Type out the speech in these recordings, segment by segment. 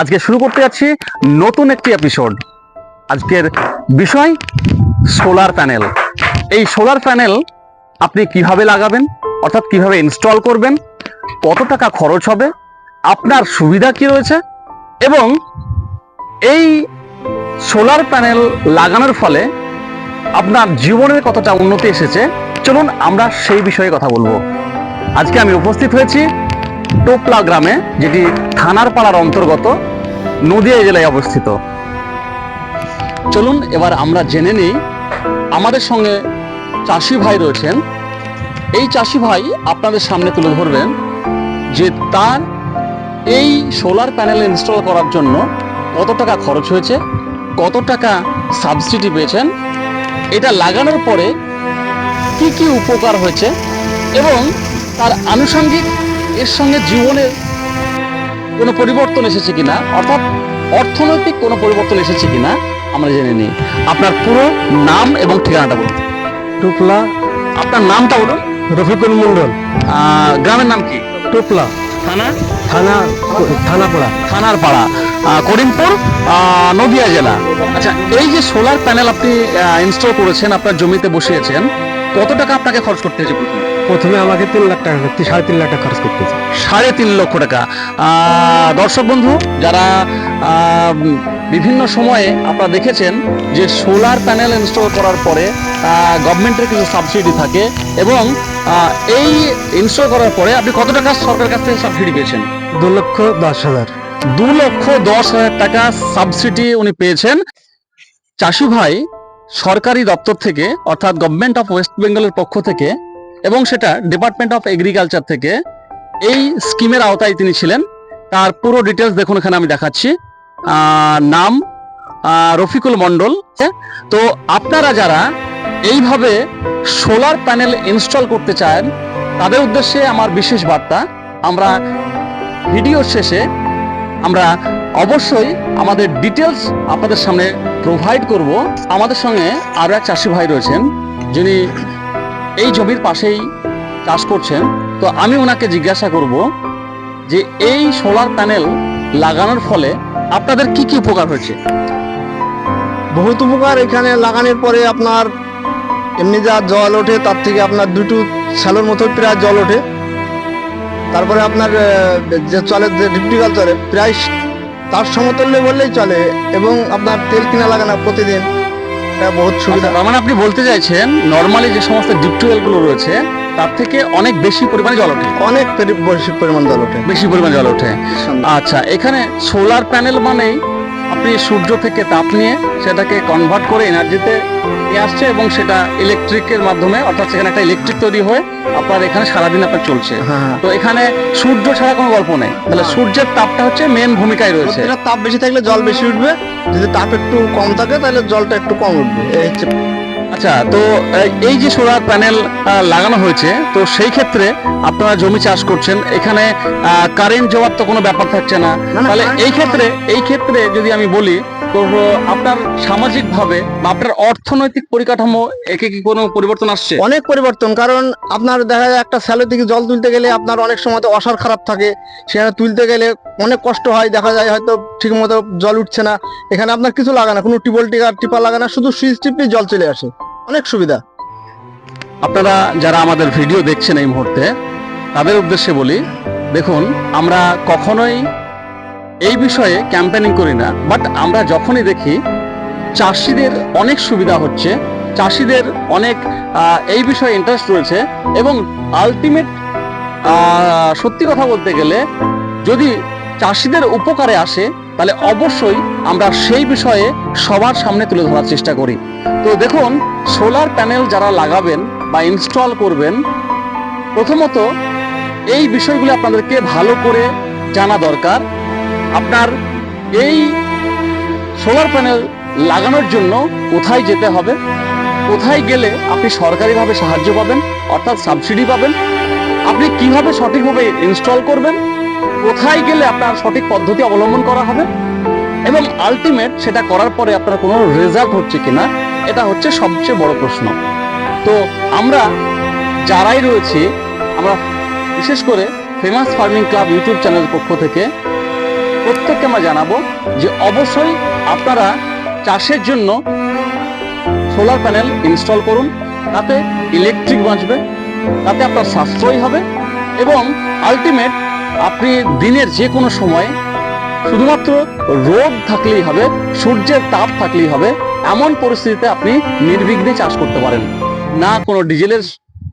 আজকে শুরু করতে যাচ্ছি নতুন একটি এপিসোড আজকের বিষয় সোলার প্যানেল এই সোলার প্যানেল আপনি কীভাবে লাগাবেন, অর্থাৎ কীভাবে ইনস্টল করবেন, কত টাকা খরচ হবে, আপনার সুবিধা কি রয়েছে, এবং এই সোলার প্যানেল লাগানোর ফলে আপনার জীবনের কতটা উন্নতি এসেছে, চলুন আমরা সেই বিষয়ে কথা বলব। আজকে আমি উপস্থিত হয়েছি টোপলা গ্রামে, যেটি থানার পাড়ার অন্তর্গত, নদিয়া জেলায় অবস্থিত। চলুন এবার আমরা জেনে নিই, আমাদের সঙ্গে চাষি ভাই রয়েছেন। এই চাষি ভাই আপনাদের সামনে তুলে ধরবেন যে তার এই সোলার প্যানেল ইনস্টল করার জন্য কত টাকা খরচ হয়েছে, কত টাকা সাবসিডি পেয়েছেন, এটা লাগানোর পরে কি কি উপকার হয়েছে এবং তার আনুষঙ্গিক এর সঙ্গে জীবনের কোনো পরিবর্তন এসেছে কিনা? অর্থাৎ অর্থনৈতিক কোনো পরিবর্তন এসেছে কিনা? আমরা জেনে নিই। আপনার পুরো নাম এবং ঠিকানাটা বলুন। টুপলা। আপনার নামটা বলুন। রফিকুল মন্ডল গ্রামের নাম কি? টুপলা। থানা? থানা থানাপাড়া। থানার পাড়া করিমপুর আহ, নদিয়া জেলা। আচ্ছা এই যে সোলার প্যানেল আপনি ইনস্টল করেছেন আপনার জমিতে বসিয়েছেন কত টাকা আপনাকে খরচ করতে হয়েছে প্রথমে? প্রথমে আমাকে তিন লাখ টাকা সাড়ে তিন লাখ টাকা খরচ করতেছে সাড়ে তিন লক্ষ টাকা। দর্শক বন্ধু যারা বিভিন্ন সময়ে আপনারা দেখেছেন যে সোলার প্যানেল ইনস্টল করার পরে গভর্নমেন্টের কিছু সাবসিডি থাকে এবং এই ইনস্টল করার পরে আপনি কত টাকা সরকারের কাছ থেকে সাবসিডি পেয়েছেন? দু লক্ষ দশ হাজার। দু লক্ষ দশ হাজার টাকা সাবসিডি উনি পেয়েছেন। চাষি ভাই সরকারি দপ্তর থেকে অর্থাৎ গভর্নমেন্ট অফ ওয়েস্ট বেঙ্গলের পক্ষ থেকে এবং সেটা ডিপার্টমেন্ট অফ এগ্রিকালচার থেকে এই স্কিমের আওতায় তিনি ছিলেন। তার পুরো ডিটেলস দেখুন এখানে আমি দেখাচ্ছি। নাম রফিকুল মন্ডল তো আপনারা যারা এইভাবে সোলার প্যানেল ইনস্টল করতে চান, তাদের উদ্দেশ্যে আমার বিশেষ বার্তা, আমরা ভিডিওর শেষে আমরা অবশ্যই আমাদের ডিটেলস আপনাদের সামনে প্রোভাইড করব। আমাদের সঙ্গে আরও এক চাষি ভাই রয়েছেন, যিনি এই জমির পাশেই চাষ করছেন। তো আমি ওনাকে জিজ্ঞাসা করব যে এই সোলার প্যানেল লাগানোর ফলে আপনাদের কি কি উপকার হয়েছে? বহুত উপকার এখানে লাগানোর পরে আপনার এমনি যা জল ওঠে, তার থেকে আপনার দুটো শ্যালোর মতো প্রায় জল ওঠে। তারপরে আপনার যে চলে, যে ডিপটিকাল চলে, প্রায় তার সমতুল্য বললেই চলে এবং আপনার তেল কিনা লাগে না প্রতিদিন। এটা বহুত সুবিধা। তার মানে আপনি বলতে চাইছেন নর্মালি যে সমস্ত ডিপগুলো রয়েছে তার থেকে অনেক বেশি পরিমাণে জল ওঠে। অনেক বেশি পরিমাণ জল ওঠে। বেশি পরিমাণে জল ওঠে। আচ্ছা এখানে সোলার প্যানেল মানেই আপনি সূর্য থেকে তাপ নিয়ে সেটাকে কনভার্ট করে এনার্জিতে নিয়ে আসছে এবং সেটা ইলেকট্রিকের মাধ্যমে অর্থাৎ সেখানে একটা ইলেকট্রিক তৈরি হয়ে আপনার এখানে সারাদিন আপনার চলছে। হ্যাঁ তো এখানে সূর্য ছাড়া কোনো গল্প নেই। তাহলে সূর্যের তাপটা হচ্ছে মেন ভূমিকায় রয়েছে। তাপ বেশি থাকলে জল বেশি উঠবে। যদি তাপ একটু কম থাকে তাহলে জলটা একটু কম উঠবে। এই হচ্ছে আচ্ছা তো এই- যে সোলার প্যানেল লাগানো হয়েছে তো সেই ক্ষেত্রে আপনারা জমি চাষ করছেন এখানে কারেন্ট যাওয়ার তো কোনো ব্যাপার থাকছে না, তাহলে এই ক্ষেত্রে এই ক্ষেত্রে যদি আমি বলি তো আপনার সামাজিক ভাবে বা আপনার অর্থনৈতিক পরিকাঠামো একে কি কোনো পরিবর্তন আসছে? অনেক পরিবর্তন কারণ আপনার দেখা যায় একটা স্যালো থেকে জল তুলতে গেলে আপনার অনেক সময় তো অসার খারাপ থাকে। সেখানে তুলতে গেলে অনেক কষ্ট হয় দেখা যায় হয়তো ঠিক মতো জল উঠছে না। এখানে আপনার কিছু লাগে না কোনো টিবল টিকার টিপা লাগে না শুধু সুইচ টিপলেই জল চলে আসে। অনেক সুবিধা। আপনারা যারা আমাদের ভিডিও দেখছেন এই মুহূর্তে তাদের উদ্দেশ্যে বলি দেখুন আমরা কখনোই এই বিষয়ে ক্যাম্পেনিং করি না বাট আমরা যখনই দেখি চাষিদের অনেক সুবিধা হচ্ছে, চাষিদের অনেক এই বিষয়ে ইন্টারেস্ট রয়েছে এবং আলটিমেট সত্যি কথা বলতে গেলে যদি চাষিদের উপকারে আসে, তাহলে অবশ্যই আমরা সেই বিষয়ে সবার সামনে তুলে ধরার চেষ্টা করি। তো দেখুন সোলার প্যানেল যারা লাগাবেন বা ইনস্টল করবেন, প্রথমত এই বিষয়গুলো আপনাদেরকে ভালো করে জানা দরকার। আপনার এই সোলার প্যানেল লাগানোর জন্য কোথায় যেতে হবে? কোথায় গেলে আপনি সরকারিভাবে সাহায্য পাবেন? অর্থাৎ সাবসিডি পাবেন? আপনি কীভাবে সঠিকভাবে ইনস্টল করবেন? কোথায় গেলে আপনার সঠিক পদ্ধতি অবলম্বন করা হবে? এবং আলটিমেট সেটা করার পরে আপনার কোনো রেজাল্ট হচ্ছে কিনা, এটা হচ্ছে সবচেয়ে বড় প্রশ্ন। তো আমরা যারাই রয়েছি, আমরা বিশেষ করে ফেমাস ফার্মিং ক্লাব ইউটিউব চ্যানেলের পক্ষ থেকে প্রত্যেককে আমরা জানাব যে অবশ্যই আপনারা চাষের জন্য সোলার প্যানেল ইনস্টল করুন, তাতে ইলেকট্রিক বাঁচবে, তাতে আপনার সাশ্রয় হবে এবং আলটিমেট আপনি দিনের যে কোনো সময়ে শুধুমাত্র রোদ থাকলেই হবে, সূর্যের তাপ থাকলেই হবে, এমন পরিস্থিতিতে আপনি নির্বিঘ্নে চাষ করতে পারেন। না কোনো ডিজেলের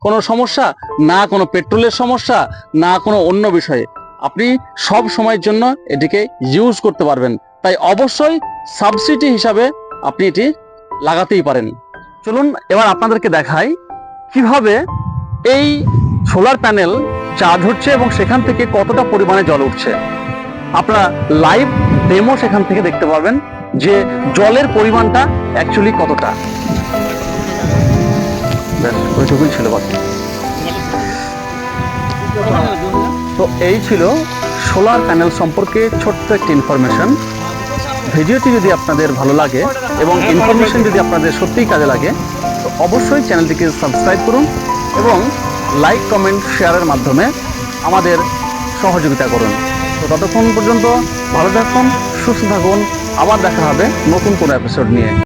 কোনো সমস্যা, না কোনো পেট্রোলের সমস্যা, না কোনো অন্য বিষয়ে। আপনি সব সময়ের জন্য এটিকে ইউজ করতে পারবেন। তাই অবশ্যই সাবসিডি হিসাবে আপনি এটি লাগাতেই পারেন। চলুন এবার আপনাদেরকে দেখাই কীভাবে এই সোলার প্যানেল চার্জ হচ্ছে এবং সেখান থেকে কতটা পরিমাণে জল উঠছে। আপনারা লাইভ ডেমো সেখান থেকে দেখতে পাবেন যে জলের পরিমাণটা অ্যাকচুয়ালি কতটা। ওইটুকুই ছিল বাকি। এই ছিল সোলার প্যানেল সম্পর্কে ছোট্ট একটি ইনফরমেশন ভিডিওটি যদি আপনাদের ভালো লাগে এবং ইনফরমেশন যদি আপনাদের সত্যিই কাজে লাগে, তো অবশ্যই চ্যানেলটিকে সাবস্ক্রাইব করুন এবং লাইক কমেন্ট শেয়ারের মাধ্যমে আমাদের সহযোগিতা করুন। তো ততক্ষণ পর্যন্ত ভালো থাকুন, সুস্থ থাকুন। আবার দেখা হবে নতুন কোনো এপিসোড নিয়ে।